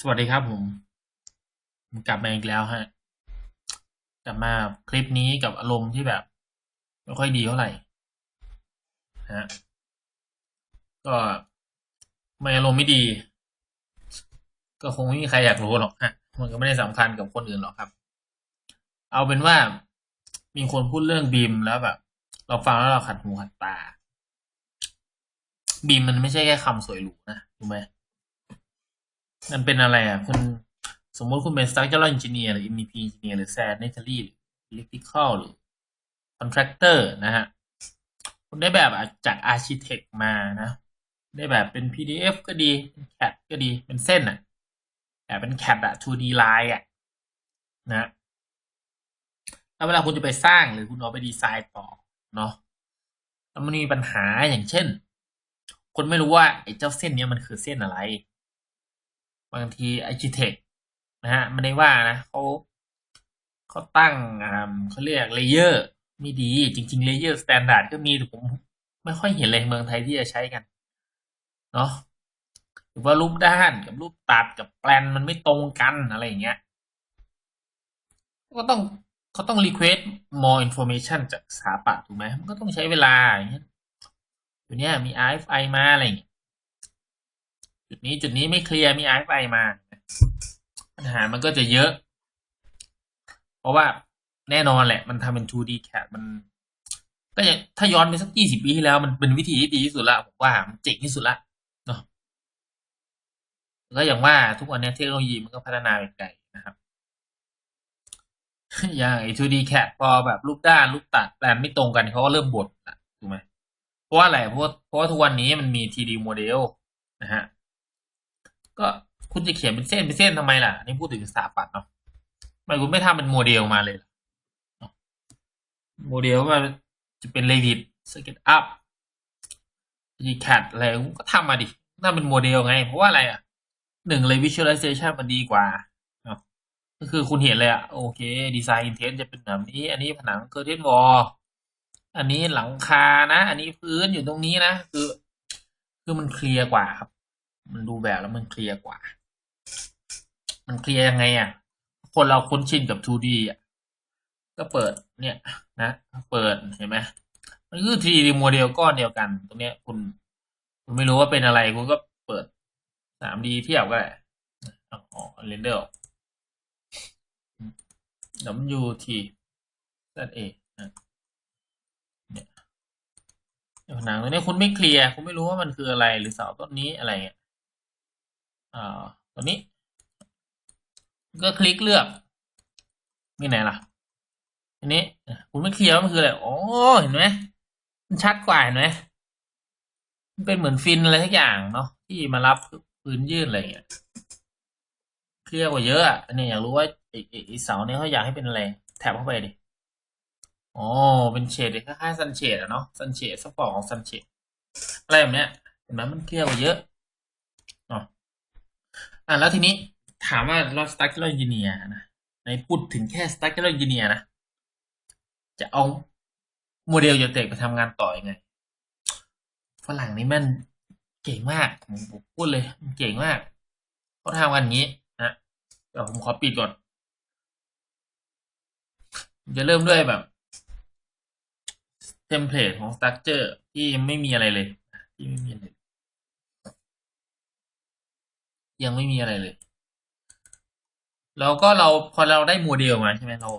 สวัสดีครับผม กลับมาอีกแล้วฮะ กลับมาคลิปนี้กับอารมณ์ที่แบบ ไม่ค่อยดีเท่าไหร่ฮะก็ไม่อารมณ์ไม่ดี ก็คงไม่มีใครอยากรู้หรอกฮะมันก็ไม่ได้สำคัญกับคนอื่นหรอกครับ เอาเป็นว่ามีคนพูดเรื่องบีมแล้วแบบ เราฟังแล้วเราขัดหูขัดตา บีมมันไม่ใช่แค่คำสวยหรูนะถูกไหม มันเป็นอะไรอะ คุณสมมติคุณเป็น structural engineer หรือ MEP engineer หรือ sanitary หรือ electrical หรือ contractor นะฮะ คุณได้แบบจาก architect มานะ ได้แบบเป็น PDF ก็ดี เป็น CAD ก็ดี เป็นเส้นอะแต่เป็น CAD อะ 2D line อะ นะแล้วเวลาคุณจะไปสร้างหรือคุณเอาไปดีไซน์ต่อเนาะแล้วมันมีปัญหาอย่างเช่น คนไม่รู้ว่าไอ้เจ้าเส้นเนี้ยมันคือเส้นอะไร บางทีไอจิเทคนะฮะไม่ได้ว่านะเขาเขาตั้งอ่าเขาเรียกเลเยอร์ไม่ดี จริงๆเลเยอร์สแตนดาร์ดก็มีแต่ผมไม่ค่อยเห็นเลยเมืองไทยที่จะใช้กันเนาะหรือว่ารูปด้านกับรูปตัดกับแปลนมันไม่ตรงกันอะไรอย่างเงี้ยก็ต้องเขาต้อง request more information จากสถาปัตย์ถูกไหมมันก็ต้องใช้เวลาอย่างเงี้ยอยู่เนี้ยมี RFI มาอะไรอย่างเงี้ย จุดนี้จุดนี้ไม่เคลียร์มี RFI มาปัญหามันก็จะเยอะ เพราะว่าแน่นอนแหละ มันทำเป็น 2D CAD มัน ก็อย่างถ้าย้อนไปสักยี่สิบปีที่แล้ว มันเป็นวิธีที่ดีที่สุดละผมว่ามันเจ๋งที่สุดละเนาะก็อย่างว่าทุกวันนี้เทคโนโลยีมันก็พัฒนาไปไกลนะครับ อย่างไอ้ 2D CAD พอแบบรูปด้านรูปตัดแปลนไม่ตรงกันเขาก็เริ่มบ่นละถูกไหมเพราะว่าอะไรเพราะเพราะว่าทุกวันนี้มันมี 3D โมเดลนะฮะ ก็คุณจะเขียนเป็นเส้นเป็นเส้นทำไมล่ะ นี่พูดถึงสถาปัตย์เนาะทำไมคุณไม่ทำเป็นโมเดลมาเลยล่ะโมเดลว่าจะเป็น Revit SketchUp GCAD อะไรก็ทำมาดิน่าเป็นโมเดลไง เพราะว่าอะไรอะหนึ่งเลย visualization มันดีกว่าก็คือคุณเห็นเลยอะโอเคดีไซน์อินเทนจะเป็นแบบนี้ อันนี้ผนังเกอร์เทนวอลอันนี้หลังคานะ อันนี้พื้นอยู่ตรงนี้นะ คือ คือมันเคลียร์กว่าครับ มันดูแบบแล้วมันเคลียร์กว่า มันเคลียร์ยังไงอะ คนเราคุ้นชินกับ 2D อะ ก็เปิดเนี่ยนะ เปิดเห็นไหมมันคือ 3D โมเดลก้อนเดียวกัน ตรงเนี้ยคุณ คุณไม่รู้ว่าเป็นอะไร คุณก็เปิด 3D เทียบก็ได้อ๋อเรนเดอร์ W T Z A เนี่ยผนังตรงนี้คุณไม่เคลียร์ คุณไม่รู้ว่ามันคืออะไรหรือเสาต้นนี้อะไรเงี้ย ตัวนี้ ก็คลิกเลือกมีไหนล่ะอันนี้คุณไม่เคลียร์มันคืออะไรโอ้เห็นไหมมันชัดกว่าเห็นไหมมันเป็นเหมือนฟินอะไรทุกอย่างเนาะที่มารับพื้นยื่นอะไรเงี้ยเคลียร์กว่าเยอะอะอันนี้อยากรู้ว่าไอ้ไอ้เสาเนี่ยเขาอยากให้เป็นอะไรแถบเข้าไปดิอ๋อเป็นเฉดคล้ายๆซันเฉดอะเนาะซันเฉดสปอร์ของซันเฉดอะไรแบบเนี้ยเห็นไหมมันเคลียร์กว่าเยอะ อะแล้วทีนี้ถามว่าเรา structural engineer นะในพูดถึงแค่ structural engineer นะ จะเอาโมเดลโยเตกไปทำงานต่ออยังไงฝรั่งนี่ม่นเก่งมากผมพูดเลยมันเก่งมากเขาทำกันอย่างนี้นะเดี๋ยวผมขอปิดก่อนจะเริ่มด้วยแบบเทมเพลตของ structure ที่ไม่มีอะไรเลยที่ไม่มีอะไร ยังไม่มีอะไรเลย แล้วก็เราพอเราได้โมเดลมาใช่ไหมเรา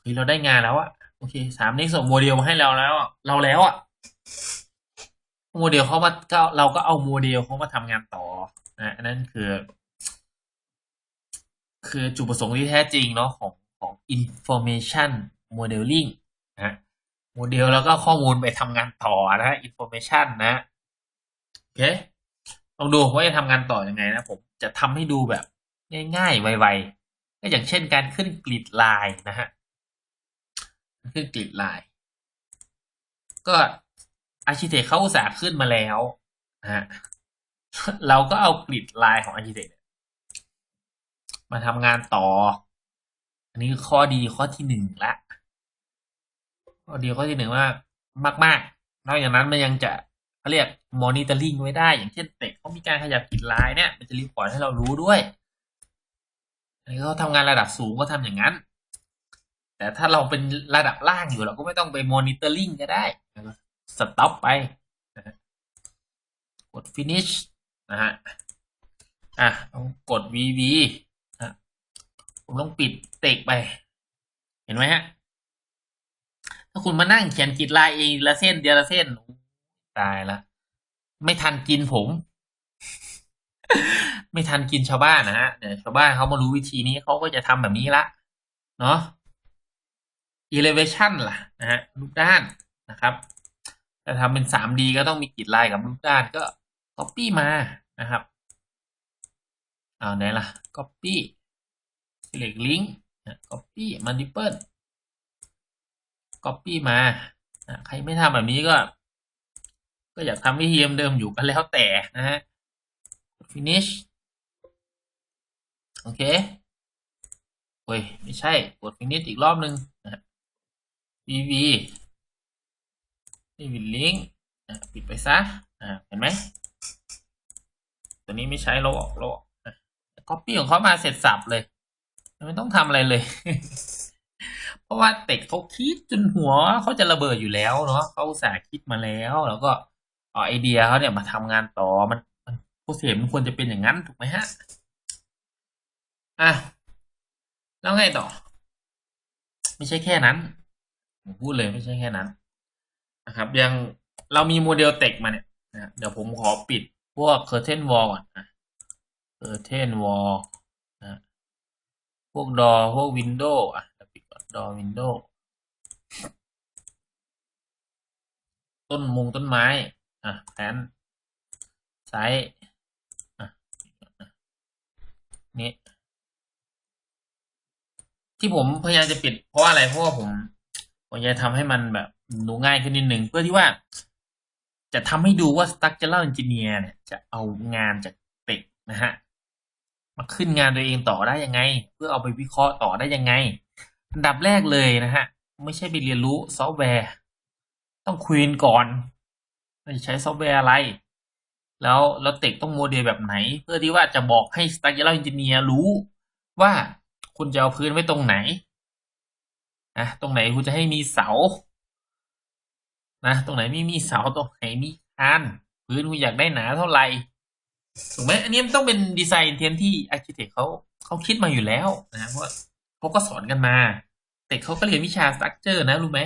เฮ้ยเราได้งานแล้วอะโอเคสามนี้ส่งโมเดลมาให้เราแล้วเราแล้วอะโมเดลเขามาก็เราก็เอาโมเดลเขามาทำงานต่อนะนั่นคือ คือจุดประสงค์ที่แท้จริงเนาะของของ information modeling นะโมเดลแล้วก็ข้อมูลไปทำงานต่อนะ information นะ โอเค ลองดูว่าจะทำงานต่ออยังไงนะผมจะทำให้ดูแบบง่ายๆ ไวๆก็อย่างเช่นการขึ้นกริดลายนะฮะขึ้นกริดลายก็อาร์ชิเทคเขาอุตส่าห์ขึ้นมาแล้วนะฮะเราก็เอากริดลายของอาร์ชิเทคมาทำงานต่อ อันนี้ข้อดีข้อที่หนึ่งละข้อดีข้อที่หนึ่งว่ามากมากนอกจากนั้นมันยังจะเขาเรียก มอนิเตอร์ลิงไว้ได้ อย่างเช่นเตะเขามีการขยับกริดลายเนี่ย มันจะรีพอร์ตให้เรารู้ด้วยเขาทำงานระดับสูงก็ทำอย่างนั้น แต่ถ้าเราเป็นระดับล่างอยู่เราก็ไม่ต้องไปมอนิเตอร์ลิงก็ได้สต็อปไปกด finish นะฮะ อะต้องกด VV นะผมต้องปิดเตกไป เห็นไหมฮะ ถ้าคุณมานั่งเขียนกีดลายเองละเส้นเดียวละเส้น ตายละ ไม่ทันกินผม ไม่ทันกินชาวบ้านนะฮะเดี๋ยวชาวบ้านเขามารู้วิธีนี้เขาก็จะทำแบบนี้ละ เนาะ elevation ล่ะนะฮะรูปด้านนะครับจะทำเป็น 3D ก็ต้องมีกรีดลายกับรูปด้านก็ copy มานะครับเอาไหนล่ะ copy select link copy multiple copy มาใครไม่ทำแบบนี้ก็ ก็อยากทำวิธีเดิมอยู่กันแล้วแต่นะฮะ finish โอเคเฮ้ยไม่ใช่ กด finish อีกรอบนึงนะ vv นี่วินลิงก์ปิดไปซะอ่าเห็นไหม ตัวนี้ไม่ใช้เราออกเราออกก๊อปปี้ของเขามาเสร็จสับเลย ไม่ต้องทำอะไรเลย เพราะว่าเต็กเขาคิดจนหัวเขาจะระเบิดอยู่แล้วเนาะเขาสาคิดมาแล้วแล้วก็ เอาไอเดียเขาเนี่ยมาทำงานต่อมันมันโปรเซสมันควรจะเป็นอย่างนั้นถูกไหมฮะอะแล้วไงต่อ ไม่ใช่แค่นั้นผมพูดเลยไม่ใช่แค่นั้นนะครับ ยังเรามีโมเดลเต็กมาเนี่ยนะเดี๋ยวผมขอปิดพวก curtain wall ก่อนนะ curtain wall นะพวกดอพวกวินโดว์อะปิดก่อนดอวินโดว์ต้นมุงต้นไม้ อะแผนไซส์อะนี่ที่ผมพยายามจะปิดเพราะอะไรเพราะว่าผมผมจะทำให้มันแบบดูง่ายขึ้นนิดนึงเพื่อที่ว่า จะทำให้ดูว่า structural engineer เนี่ยจะเอางานจากเต็กนะฮะมาขึ้นงานตัวเองต่อได้ยังไง เพื่อเอาไปวิเคราะห์ต่อได้ยังไง อันดับแรกเลยนะฮะ ไม่ใช่ไปเรียนรู้ซอฟต์แวร์ ต้องคุยก่อน ว่าจะใช้ซอฟต์แวร์อะไร แล้วแล้วเต็กต้องโมเดลแบบไหน เพื่อที่ว่าจะบอกให้ structural engineer รู้ว่าคุณจะเอาพื้นไว้ตรงไหนนะตรงไหนคุณจะให้มีเสานะตรงไหนไม่มีเสาตรงไหนมีคานพื้นคุณอยากได้หนาเท่าไหร่ถูกไหมอันนี้มันต้องเป็นดีไซน์เทียนที่อาร์เคเต็กเขาเขาคิดมาอยู่แล้วนะเพราะเขาก็สอนกันมา แต่เขาก็เรียนวิชาสตรัคเจอร์นะ รู้ไหม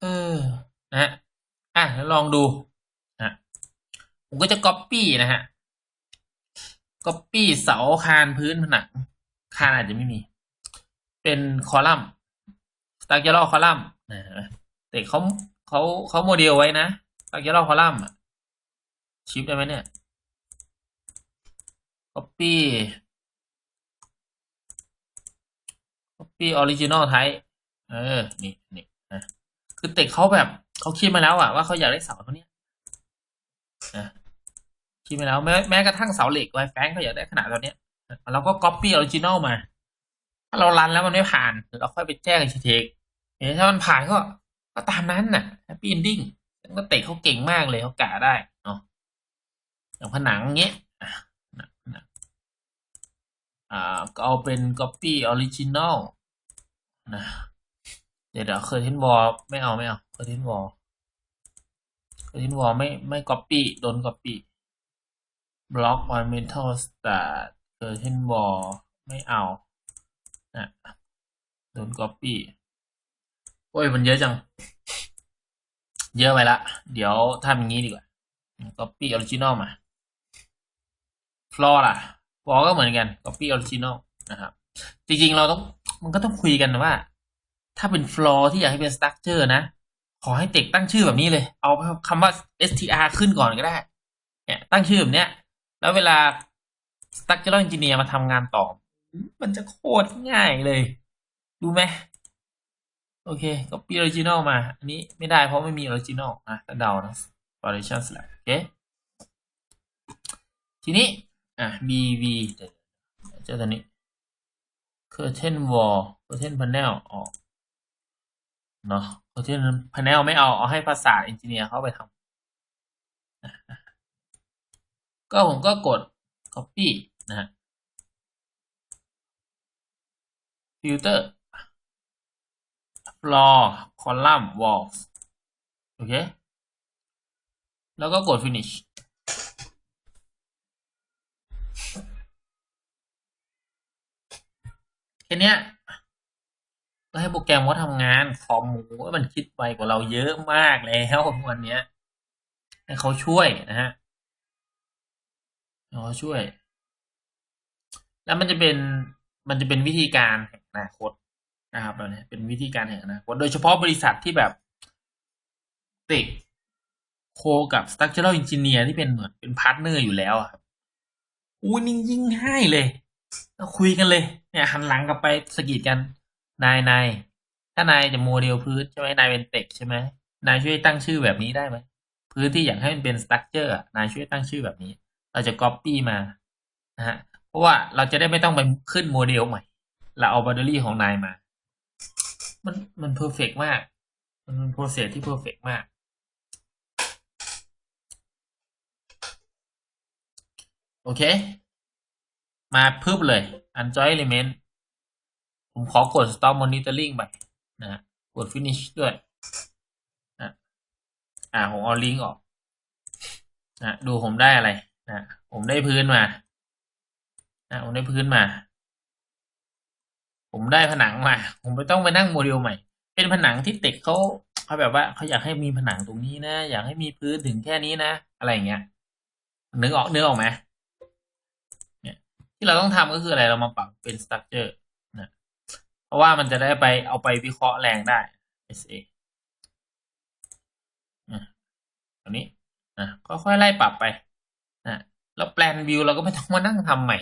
เออ นะ อะแล้วลองดูนะผมก็จะก๊อปปี้นะฮะก๊อปปี้เสาคานพื้นผนังคานอาจจะไม่มี เป็นคอลัมน์สตรัคเจอร์คอลัมน์นะแต่เขาเขาเขาโมเดลไว้นะสตรัคเจอร์คอลัมน์ชิปได้ไหมเนี่ย copy copy original type เออ นี่นี่นะคือเต็กเขาแบบ เขาคิดมาแล้วอะว่าเขาอยากได้เสาตัวเนี้ยนะคิดมาแล้วแม้แม้กระทั่งเสาเหล็กไวแฟงเขาอยากได้ขนาดตัวเนี้ยเราก็ copy original มา ถ้าเรารันแล้วมันไม่ผ่านเราค่อยไปแจ้งเทคเห็นถ้ามันผ่านก็ ก็ตามนั้นน่ะ happy ending ก็เตะเขาเก่งมากเลยเขากะได้เนาะอย่างผนังเงี้ยอ่าก็เอาเป็น copy original นะเดี๋ยวเดี๋ยวเคอร์เทนวอลไม่เอาไม่เอาเคอร์เทนวอล เคอร์เทนวอลไม่ไม่ copy โดน copy block on metal start เคอร์เทนวอลไม่เอานะโดน copy โอ้ยมันเยอะจัง เยอะไปละ เดี๋ยวทำอย่างนี้ดีกว่า copy original มา floor ล่ะ floor ก็เหมือนกัน copy original นอลนะครับ จริงๆเราต้องมันก็ต้องคุยกันว่า ถ้าเป็น floor ที่อยากให้เป็น structure นะ ขอให้เต็กตั้งชื่อแบบนี้เลย เอาคำว่า str ขึ้นก่อนก็ได้ เนี่ย ตั้งชื่อแบบเนี้ย แล้วเวลา structural engineer มาทำงานต่อ มันจะโคตรง่ายเลย ดูไหมโอเค copy original มา อันนี้ไม่ได้เพราะไม่มี original อะถ้าเดานะ foundation slab โอเค ทีนี้ อะ bv เจอตัวนี้ curtain wall curtain panel ออก เนาะเพราะฉะนั้นพแนลไม่เอา เอาให้ภาษาอินจิเนียร์เข้าไปทำก็ผมก็กด copy นะฮะ filter floor column walls โอเค แล้วก็กด finish แค่นี้ ก็ให้โปรแกรมว่าทำงานคอมหมูว่ามันคิดไวกว่าเราเยอะมากแล้ววันเนี้ยให้เขาช่วยนะฮะให้เขาช่วย แล้วมันจะเป็นมันจะเป็นวิธีการแห่งอนาคตนะครับเราเนี่ยเป็นวิธีการแห่งอนาคตโดยเฉพาะบริษัทที่แบบติดโคกับ structural engineer ที่เป็นเหมือนเป็นพาร์ทเนอร์อยู่แล้วอะครับอู้นิ่งยิ่งง่ายเลย คุยกันเลย เนี่ยหันหลังกลับไปสะกิดกัน นาย นาย ถ้านายจะโมเดลพื้นใช่ไหมนายเป็นเต็กใช่ไหมนายช่วยตั้งชื่อแบบนี้ได้ไหมพื้นที่อยากให้มันเป็นสตั๊กเจอร์นายช่วยตั้งชื่อแบบนี้ เราจะก๊อปปี้มานะฮะเพราะว่าเราจะได้ไม่ต้องไปขึ้นโมเดลใหม่ เราเอาบ o เดอรี่ของนายมา มันมันเพอร์เฟกมาก มันเป็นโปรเซสที่เพอร์เฟกมากโอเค มาพึบเลย unjoin element ผมขอกด stop monitoring ไปนะกด finish ด้วยนะอ่าผมเอาลิงก์ออกนะดูผมได้อะไรนะผมได้พื้นมานะผมได้พื้นมา ผมได้ผนังมา ผมไม่ต้องไปนั่งโมเดลใหม่ เป็นผนังที่เต็กเขาเขาแบบว่าเขาอยากให้มีผนังตรงนี้นะ อยากให้มีพื้นถึงแค่นี้นะ อะไรอย่างเงี้ยนึกออกนึกออกไหมเนี่ยที่เราต้องทำก็คืออะไรเรามาปรับเป็นสตั๊กเจอร์ ราะว่ามันจะได้ไปเอาไปวิเคราะห์แรงได้ SA อะตัวนี้นะค่อยๆไล่ปรับไปนะแล้วแปลนวิวเราก็ไม่ต้องมานั่งทำใหม่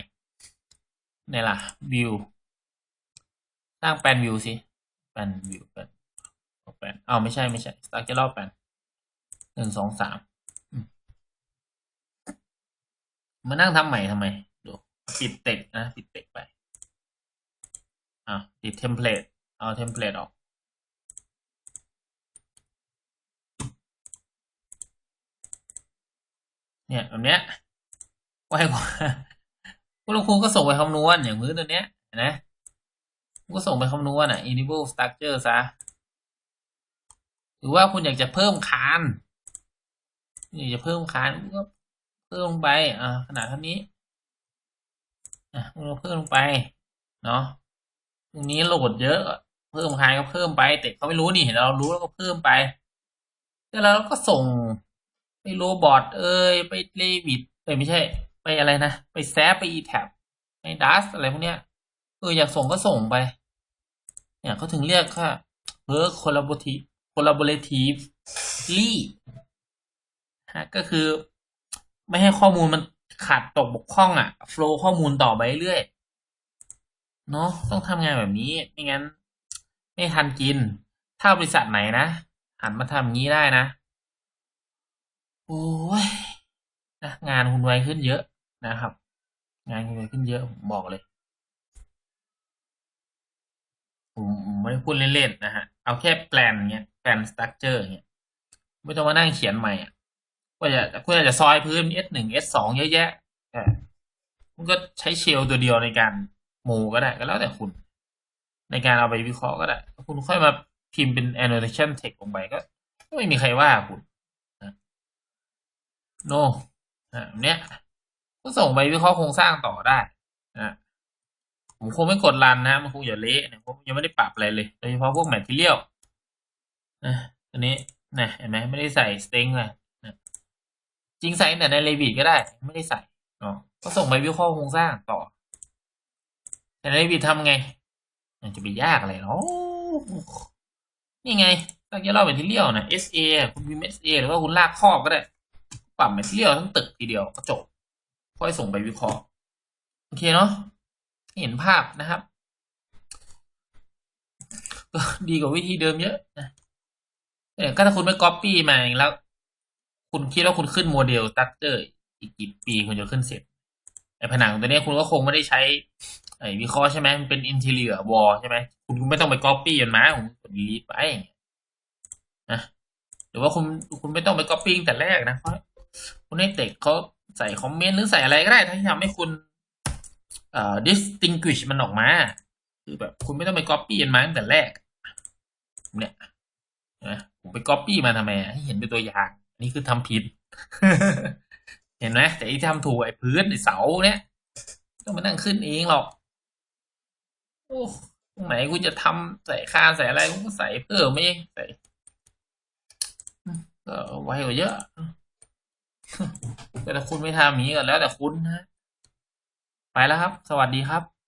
เนี่ยล่ะวิวสร้างแปลนวิวสิแปลนวิวแปลนแปลนอ้าวไม่ใช่ไม่ใช่สตาร์จะรอบแปลนหนึ่งสองสามมานั่งทำใหม่ทำไมดูปิดเต็กนะปิดเต็กไป อ่าปิดเทมเพลตเอาเทมเพลตออกเนี่ยแบบเนี้ยไวกว่าคุณครูก็ส่งไปคำนวณอย่างมือตัวเนี้ยนะก็ส่งไปคำนวณอะ enable structure ซะหรือว่าคุณอยากจะเพิ่มคานอยากจะเพิ่มคานก็เพิ่มลงไปอ่าขนาดเท่านี้อะเราเพิ่มลงไปเนาะ ตรงนี้โหลดเยอะ เพิ่มคานก็เพิ่มไป แต่เขาไม่รู้นี่เห็นเรารู้แล้วก็เพิ่มไปแล้วเราก็ส่งไปโรบอทเอ้ยไปเลวิดเอ้ยไม่ใช่ ไปอะไรนะ ไปแซฟไปอีแท็บไปดัสอะไรพวกเนี้ยเอออยากส่งก็ส่งไป เนี่ยเขาถึงเรียกค่ะเออ collaborative collaboratively ฮะก็คือไม่ให้ข้อมูลมันขาดตกบกพร่องอะ่ะ flow ข้อมูลต่อไปเรื่อย เนาะต้องทำงานแบบนี้ไม่งั้น ไม่ทันกิน ถ้าบริษัทไหนนะหันมาทำอย่างี้ได้นะ โอ้ยนะงานคุณไวขึ้นเยอะนะครับ งานคุณไวขึ้นเยอะผมบอกเลยผมไม่ได้พูดเล่นๆนะฮะ เอาแค่แปลนเงี้ยแปลนสตั๊กเจอร์เงี้ยไม่ต้องมานั่งเขียนใหม่อะก็จะคุณอาจจะซอยพื้น S หนึ่ง S สองเยอะแยะอ่าคุณก็ใช้เชลตัวเดียวในการ โมก็ได้ก็แล้วแต่คุณ ในการเอาไปวิเคราะห์ก็ได้ คุณค่อยมาพิมพ์เป็น annotation text ลงไปก็ไม่มีใครว่าคุณนะโนอ่าเนี้ยก็ส่งไปวิเคราะห์โครงสร้างต่อได้นะผมคงไม่กดรันนะ มันคงอย่าเละนี่ยผมยังไม่ได้ปรับอะไรเลยโดยเฉพาะพวกแมทเทียลนะตัวนี้นะเห็นไหมไม่ได้ใส่สเต็งเลยนะจริงใส่แต่ในเลวิตก็ได้ ไม่ได้ใส่ก็ส่งไปวิเคราะห์โครงสร้างต่อ แต่ในเลวิตทำไงมันจะไปยากอะไรเนาะนี่ไงตั้งจะเล่าแมทเทียลนะ SA คุณมี SA หรือว่าคุณลากครอบก็ได้ปรับแมทเทียลทั้งตึกทีเดียวก็จบค่อยส่งไปวิเคราะห์โอเคเนาะเห็นภาพนะครับก็ดีกว่าวิธีเดิมเยอะนะแต่ก็ถ้าคุณไม่ก๊อปปี้มาแล้ว คุณคิดว่าคุณขึ้นโมเดลตัคเตอร์อีกกี่ปีคุณจะขึ้นเสร็จไอ้ผนังตัวนี้คุณก็คงไม่ได้ใช้ ไอ้วิเคราะห์ใช่ไหมมันเป็นอินเทเลียวอลใช่ไหมคุณไม่ต้องไปก๊อปปี้มันมาคุณกดดีลีทไปนะหรือว่าคุณคุณไม่ต้องไปก๊อปปี้แต่แรกนะเพราะคุณให้เด็กเขาใส่คอมเมนต์หรือใส่อะไรก็ได้ที่ทำให้คุณเอ่อ distinguish มันออกมา คือแบบคุณไม่ต้องไปก๊อปปี้กันมาตั้งแต่แรกเนี่ยนะผมไปก๊อปปี้มาทำไมให้เห็นเป็นตัวอย่างนี่คือทำผิด เห็นไหมแต่อีที่ทำถูกไอ้พื้นไอ้เสาเนี่ยต้องมานั่งขึ้นเองหรอก โอ้ตรงไหนกูจะทำใส่ค่าใส่อะไรกูก็ใส่เพิ่มเองใส่ก็ไวกว่าเยอะแต่ถ้าคุณไม่ทำอย่างนี้ก็แล้วแต่คุณนะ ไปแล้วครับ สวัสดีครับ